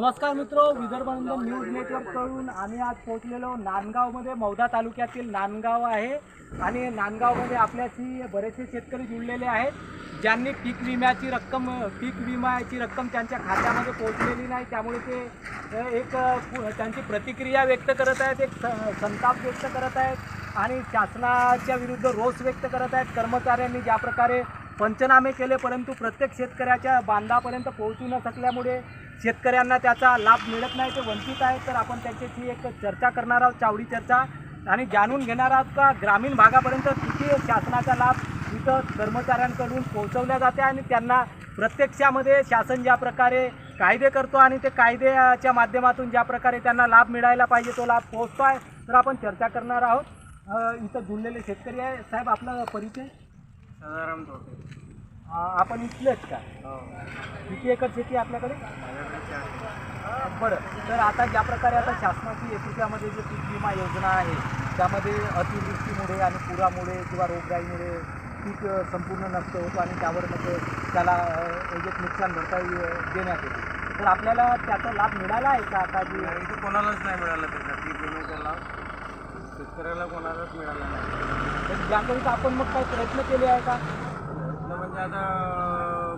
नमस्कार मित्र विदर्भानंद न्यूज नेटवर्ककडून आम्ही आज पोहोचलेलो नांदगावमध्ये मौदा तालुक्यातील नांदगाव आहे. आणि नांदगावमध्ये आपल्याशी बरेचसे शेतकरी जुळलेले आहेत ज्यांनी पीक विम्याची रक्कम पीक विम्याची रक्कम त्यांच्या खात्यामध्ये पोहोचलेली नाही. त्यामुळे ते एक त्यांची प्रतिक्रिया व्यक्त करत आहेत एक स- संताप व्यक्त करत आहेत. आणि शासनाच्या विरुद्ध रोष व्यक्त करत आहेत. कर्मचाऱ्यांनी ज्या प्रकारे पंचनामे केले परंतु प्रत्येक शेतकऱ्याच्या बांधापर्यंत पोहोचू न शकल्यामुळे शेतकऱ्यांना त्याचा लाभ मिळत नाही ते वंचित आहेत. तर आपण त्याच्याशी एक चर्चा करणार आहोत चावडी चर्चा. आणि जाणून घेणार आहोत का ग्रामीण भागापर्यंत किती शासनाचा लाभ इथं कर्मचाऱ्यांकडून पोहोचवल्या जाते आणि त्यांना प्रत्यक्षामध्ये शासन ज्या प्रकारे कायदे करतो आणि ते कायद्याच्या माध्यमातून ज्या प्रकारे त्यांना लाभ मिळायला पाहिजे तो लाभ पोहोचतो आहे तर आपण चर्चा करणार आहोत. इथं जुळलेले शेतकरी आहे. साहेब आपला परिचय? सदाराम आपण इथलेच का? हो. किती एकर शेती आहे आपल्याकडे? माझ्याकडे चार बरं. तर आता ज्या प्रकारे आता शासनाची एसीच्यामध्ये जे पीक विमा योजना आहे त्यामध्ये अतिवृष्टीमुळे आणि पुरामुळे किंवा रोगराईमुळे पीक अ, संपूर्ण नष्ट होतो आणि त्यावर मग त्याला अ, एक नुकसान भरपाई अ, देण्यात येते. तर आपल्याला त्याचा लाभ मिळाला आहे का आता जी इथं कोणालाच नाही मिळाला त्याचा. पीक विम्याचा लाभ शेतकऱ्याला कोणालाच मिळाला नाही. तर ज्याकरिता आपण मग काही प्रयत्न केले आहे का? प्रश्न म्हणजे आता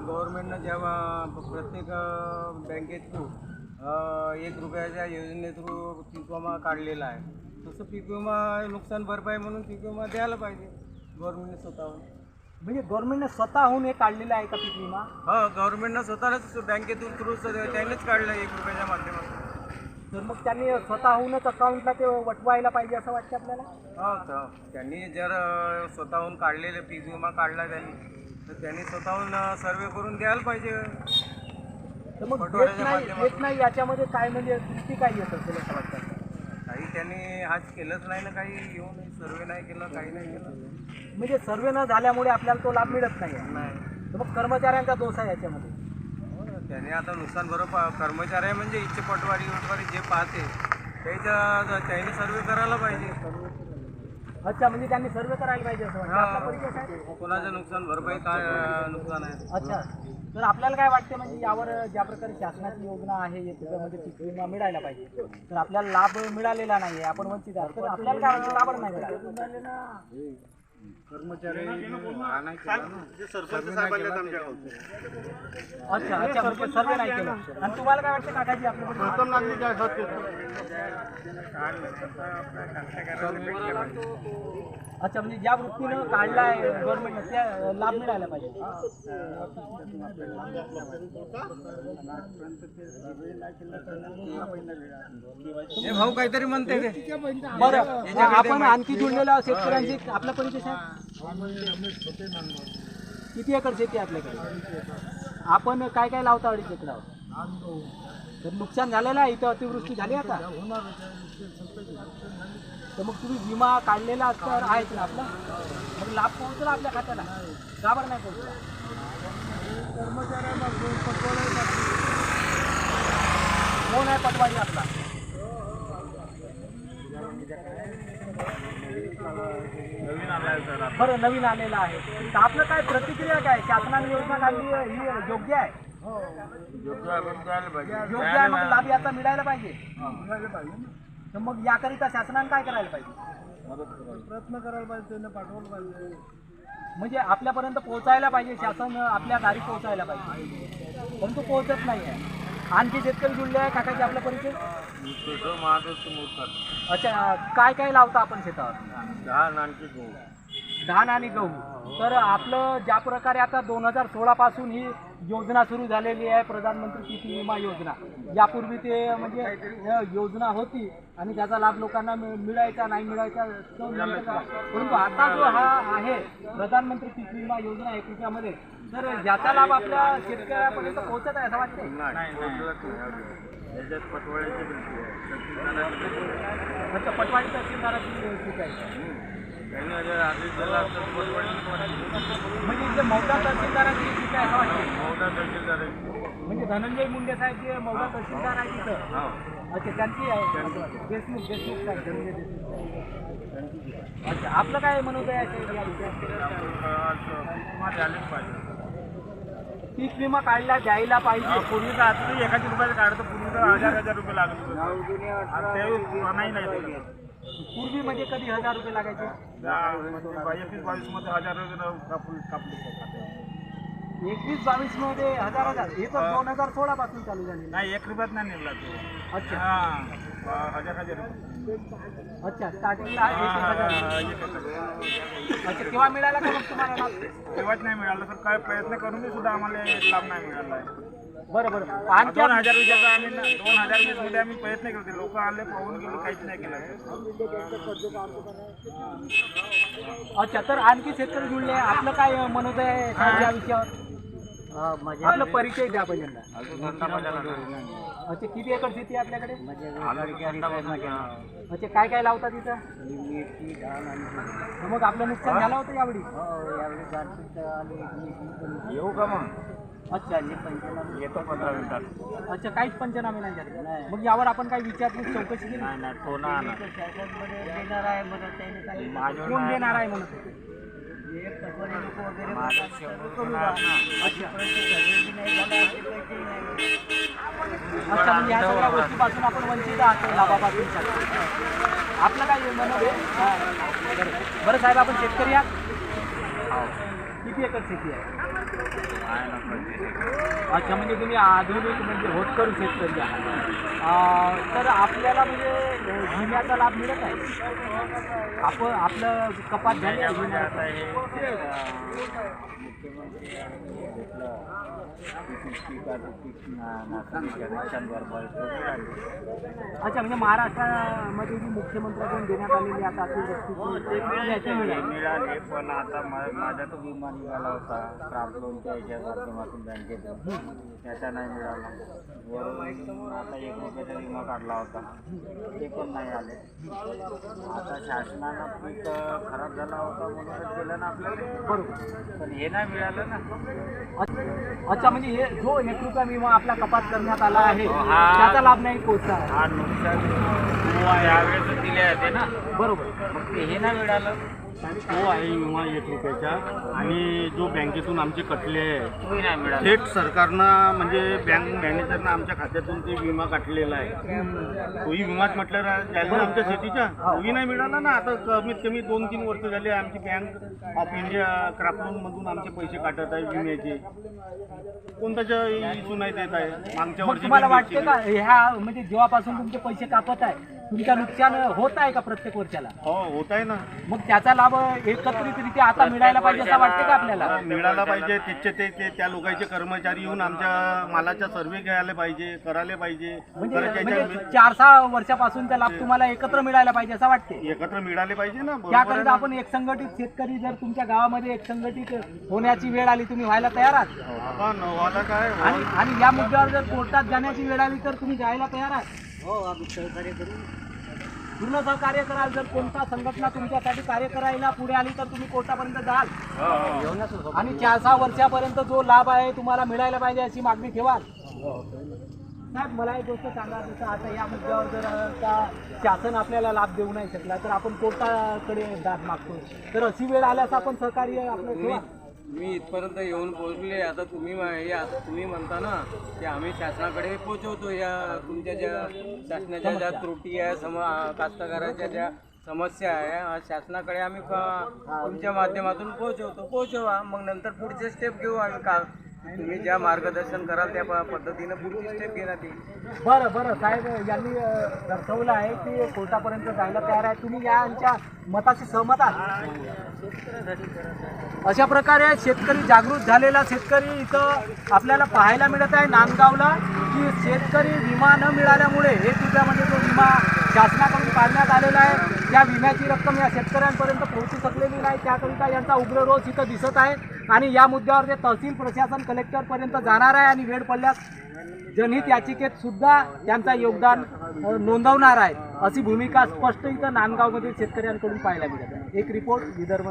गव्हर्नमेंटनं जेव्हा प्रत्येक बँकेत थ्रू एक रुपयाच्या योजने थ्रू पीक विमा काढलेला आहे. तसं पीक विमा नुकसान भरपाई म्हणून पीक विमा द्यायला पाहिजे गव्हर्नमेंटने स्वतःहून. म्हणजे गव्हर्नमेंटने स्वतःहून हे काढलेलं आहे का पीक विमा हो गव्हर्नमेंटनं स्वतःलाच बँकेतून थ्रू त्यांनीच काढलं एक रुपयाच्या माध्यमातून. तर मग त्यांनी स्वतःहूनच अकाउंटला ते वटवायला पाहिजे असं वाटतं आपल्याला? हो तर त्यांनी जर अ, स्वतःहून काढलेले पीक विमा काढला त्यांनी तर त्यांनी स्वतःहून सर्वे करून द्यायला पाहिजे. तर मग देत पटवाऱ्याच्या नाही माध्यमातून. देत नाही याच्यामध्ये काय म्हणजे किती काय येत असेल असं वाटतं? काही त्यांनी आज केलंच नाही ना काही येऊन सर्वे नाही केलं काही नाही केलं. म्हणजे सर्वे न झाल्यामुळे आपल्याला तो लाभ मिळत नाही. नाही. तर मग कर्मचाऱ्यांचा दोष आहे याच्यामध्ये. त्यांनी आता नुकसान बरोबर कर्मचारी आहे म्हणजे इच्छे पटवारी वटवारी जे पाहते त्याच्या त्यांनी सर्वे करायला पाहिजे. अच्छा म्हणजे त्यांनी सर्वे करायला पाहिजे असं वाटतं? आपला परिचय साहेब? कोणाचं नुकसान भरपाई काय अ, नुकसान आहे? अच्छा. तर आपल्याला काय वाटते म्हणजे यावर ज्या प्रकारे शासनाची योजना आहे त्याच्यामध्ये पीक विमा मिळायला पाहिजे. तर आपल्याला लाभ मिळालेला नाही आहे आपण वंचित आहोत. तर आपल्याला काय वाटतं? बरं नाही मिळालं? कर्मचारी हा नाही केला ना. अच्छा अच्छा म्हणजे सर्वे नाही केलं. आणि तुम्हाला काय वाटतं काकाजी आपल्याकडे अच्छा म्हणजे ज्या वृत्तीनं काढला आहे गव्हर्नमेंटनं त्या लाभ मिळायला पाहिजे. हे भाऊ काहीतरी म्हणते बरं आपण आणखी जुळलेल्या शेतकऱ्यांची आपला परिचय किती एकर शेती आहे आपल्याकडे? आपण काय काय लावता अडीच एकरावर तर नुकसान झालेलं आहे इथं अतिवृष्टी झाली आता. तर मग तुम्ही विमा काढलेला तर आहेच ना आपला. मग लाभ पोहोचला आपल्या खात्याला. का बरं नाही पोहोचला. कोण आहे पटवारी आपला नवीन आलाय सर बरं नवीन आलेला आहे. तर आपलं काय प्रतिक्रिया काय? शासनाने योजना काढली आहे, ही योग्य आहे? योग्य आहे मग लाभ याचा मिळायला पाहिजे. तर मग याकरिता शासनाने काय करायला पाहिजे? प्रयत्न करायला पाहिजे त्यांना पाठवलं पाहिजे. म्हणजे आपल्यापर्यंत पोहोचायला पाहिजे शासन आपल्या दारी पोहोचायला पाहिजे. परंतु पोहोचत नाही आहे. आणखी शेतकरी जुळले आहे काकाची आपला परिचय? महादेव समोर अच्छा काय काय लावता आपण शेतावर? दहा नानकी गहू. धान आणि गहू तर आपलं ज्या प्रकारे आता दोन हजार सोळापासून ही योजना सुरू झालेली आहे प्रधानमंत्री पीक विमा योजना यापूर्वी ते म्हणजे योजना होती आणि त्याचा लाभ लोकांना मिळ- मिळायचा नाही मिळायचा. परंतु आता जो हा आहे प्रधानमंत्री पीक विमा योजना आहे त्याच्यामध्ये तर ज्याचा लाभ आपल्या शेतकऱ्यापर्यंत पोहोचत आहे असं वाटते याच्यात पटवाळ्याची तहसीलदाराची अच्छा पटवाडी तहसीलदाराची पीक आहे म्हणजे इथे मौदा तहसीलदाराची पीक आहे असं वाटते मोठा तहसीलदाराची म्हणजे धनंजय मुंडे साहेब जे मौदा तहसीलदार आहे तिथं? हा. अच्छा त्यांची आहे. देशमुख देशमुख साहेब धनंजय देशमुख अच्छा आपलं काय म्हणत आहे याच्या- या पीक विमा काढला द्यायला पाहिजे. पूर्वी का आता एखादी रुपयाला काढतो पूर्वी तर हजार हजार रुपये लागत होते. आता ते पुराणाही नाही. पूर्वी म्हणजे कधी हजार रुपये लागायचे? एकवीस बावीसमध्ये हजार रुपये कापून कापले एकवीस बावीसमध्ये हजार हजार. हे तर दोन हजार सोळा पासून चालू झाले नाही एक रुपयात नाही निघला तो. अच्छा. हा हजार हजार अच्छा स्टार्टिंगला एक हजार. अच्छा केव्हा मिळाला का मग तुम्हाला? लाभ तेव्हाच नाही मिळालं तर काय प्रयत्न करूनही सुद्धा आम्हाला लाभ नाही मिळाला. आहे बरं बरं आणखी दोन हजार रुपयाचा आम्ही ना- दोन हजार वीसमध्ये आम्ही प्रयत्न केले लोक आले पाहून गेले काहीच नाही केलं. अच्छा तर आणखी शेतकरी जुळले. आपलं काय मनोद आहे या विषयावर? आपलं परिचय द्या पहिल्यांदा. अच्छा किती एकर शेती आहे आपल्याकडे? अच्छा काय काय लावता तिथं मग आपलं नुकसान झालं होतं यावेळी? येऊ का मग? अच्छा येतो पंधरा मिनिटात. अच्छा काहीच पंचनामे नाही झाले मग यावर आपण काही विचारपूस चौकशी केली? नाही नाही तो ना कोण देणार आहे म्हणत होते? अच्छा. म्हणजे या सगळ्या गोष्टीपासून आपण वंचित आहात लाभापासून आपलं काय आहे? हा. बरं. बरं साहेब आपण शेतकरी आहात? किती एकर शेती आहे? अच्छा म्हणजे तुम्ही आधुनिक म्हणजे होतकरू शेतकरी आहात. अं, तर आपल्याला म्हणजे विम्याचा लाभ मिळत आहे? आपण आपलं कपात झाली आहे विम्याचा. अच्छा म्हणजे महाराष्ट्रामध्ये जी मुख्यमंत्र्याकडून देण्यात आलेली आता याची मिळाली. पण आता माझा तो विमा निघाला होता क्राफ्ट लोनच्या याच्या माध्यमातून बँकेतून त्याचा नाही मिळाला. वरून आता एक रुपयाचा विमा काढला होता. ते पण नाही आले. आता शासनानं पीक खराब झाला होता म्हणूनच दिलं ना आपल्याला. बरोबर. पण हे नाही मिळालं ना. अच्छा म्हणजे हे जो रुपया विमा आपला कपात करण्यात आला आहे हा. त्याचा लाभ नाही पोहोचला आहे. हा नुकसान यावेळेस दिले होते ना बरोबर मग ते हे नाही मिळालं तो आहे विमा एक रुपयाचा. आणि जो बँकेतून आमचे कटले आहे तोही नाही मिळालं थेट सरकारनं म्हणजे बँक मॅनेजरनं आमच्या खात्यातून ते विमा काढलेला आहे. तोही विमाच म्हटलं ना आमच्या शेतीचा? तोही नाही मिळाला ना? आता कमीत कमी दोन तीन वर्ष झाले आमची बँक ऑफ इंडिया क्राफ्ट मधून आमचे पैसे काढत आहे विम्याचे. कोणताच इशू नाही देत आहे. मागच्या मग वर्षी तुम्हाला बी वाटते. का? ह्या म्हणजे जेव्हापासून तुमचे पैसे कापत आहे तुमचं नुकसान होत आहे का प्रत्येक वर्षाला? हो होत आहे ना. मग त्याचा लाभ एकत्रितरित्या आता मिळायला पाहिजे असं वाटते का आपल्याला? मिळाला पाहिजे त्याचे ते ते त्या लोकांचे कर्मचारी येऊन आमच्या मालाचा सर्वे घ्यायला पाहिजे करायला पाहिजे. म्हणजे करायच्या म्हणजे याच्या- चार सहा वर्षापासूनचा लाभ तुम्हाला एकत्र मिळायला पाहिजे असं वाटते एकत्र मिळाले पाहिजे ना बरोबर आहे त्याकरिता ना? आपण एक संघटित शेतकरी जर तुमच्या गावामध्ये एक संघटित होण्याची वेळ आली तुम्ही व्हायला तयार आहात? हा, नवाला काय? हो. आणि आणि या मुद्द्यावर जर कोर्टात जाण्याची वेळ आली तर तुम्ही जायला तयार आहात? हो आम्ही सहकार्य करू. पूर्ण सहकार्य कराल जर कोणता संघटना तुमच्यासाठी कार्य करायला पुढे आली तर तुम्ही कोर्टापर्यंत जाल. आणि चार सहा वर्षापर्यंत जो लाभ आहे तुम्हाला मिळायला पाहिजे अशी मागणी ठेवाल. साहेब मला एक गोष्ट सांगा जसं आता या मुद्द्यावर जर का शासन आपल्याला लाभ देऊ नाही शकला तर आपण कोर्टाकडे दाद मागतो तर अशी वेळ आल्यास आपण सहकार्य आपलं ठेवा. मी इथपर्यंत येऊन पोहोचले आता तुम्ही हे आता तुम्ही म्हणता ना की आम्ही शासनाकडे पोहोचवतो या तुमच्या ज्या शासनाच्या ज्या त्रुटी आहे सम कास्तकाराच्या ज्या समस्या आहे शासनाकडे आम्ही तुमच्या माध्यमातून पोहोचवतो. पोहोचवा मग नंतर पुढचे स्टेप घेऊ आम्ही का तुम्ही ज्या मार्गदर्शन कराल त्या प- पद्धतीनं पुढची स्टेप घेण्यात येईल. बरं बरं साहेब यांनी दर्शवलं आहे की कोर्टापर्यंत जायला तयार आहे. तुम्ही यांच्या मताशी सहमत आहात? अशा प्रकारे शेतकरी जागृत झालेला शेतकरी इथं आपल्याला पाहायला मिळत आहे नांदगावला की शेतकरी विमा न मिळाल्यामुळे हे सुद्धा म्हणजे तो विमा शासनाकडून काढण्यात आलेला आहे. त्या विम्याची रक्कम या शेतकऱ्यांपर्यंत पोहोचू शकलेली नाही. त्याकरिता यांचा उग्र रोष इथं दिसत आहे. आणि या मुद्द्यावर ते तहसील प्रशासन कलेक्टरपर्यंत जाणार आहे आणि वेळ पडल्यास जनहित याचिकेत सुद्धा त्यांचा योगदान नोंदवणार आहे. अशी भूमिका स्पष्ट इथं नांदगावमधील शेतकऱ्यांकडून पाहायला मिळत आहे. एक रिपोर्ट विदर्भ